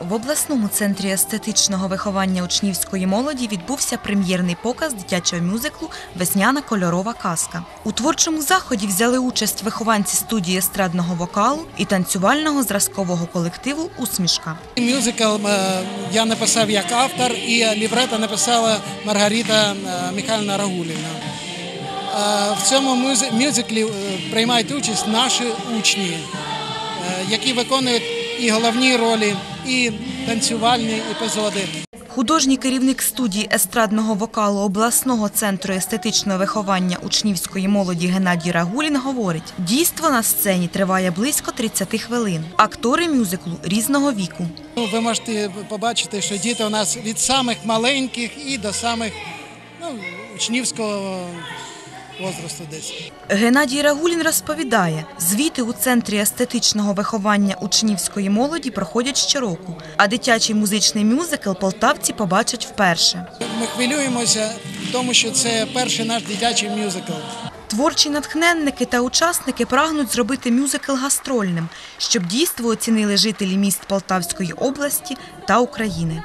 В обласному центрі естетичного виховання учнівської молоді відбувся прем'єрний показ дитячого мюзиклу Весняна кольорова казка. У творчому заході взяли участь вихованці студії естрадного вокалу і танцювального зразкового колективу Усмішка. Мюзикл е, я написав як автор, і лібрето написала Маргарита е, Михайлівна Рагуліна. Е, В цьому мюзиклі приймають участь наші учні, які виконують і головні ролі, і танцювальні епізоди. Художній керівник студії естрадного вокалу обласного центру естетичного виховання учнівської молоді Геннадій Рагулін говорить: дійство на сцені триває близько 30 хвилин. Актори мюзиклу різного віку. Ну, Ви можете побачити, що діти у нас від самих маленьких і до самих ну, учнівського возрасту десь. Геннадій Рагулін розповідає, звіти у центрі естетичного виховання учнівської молоді проходять щороку, а дитячий музичний мюзикл полтавці побачать вперше. Ми хвилюємося, тому що це перший наш дитячий мюзикл. Творчі натхненники та учасники прагнуть зробити мюзикл гастрольним, щоб дійство оцінили жителі міст Полтавської області та України.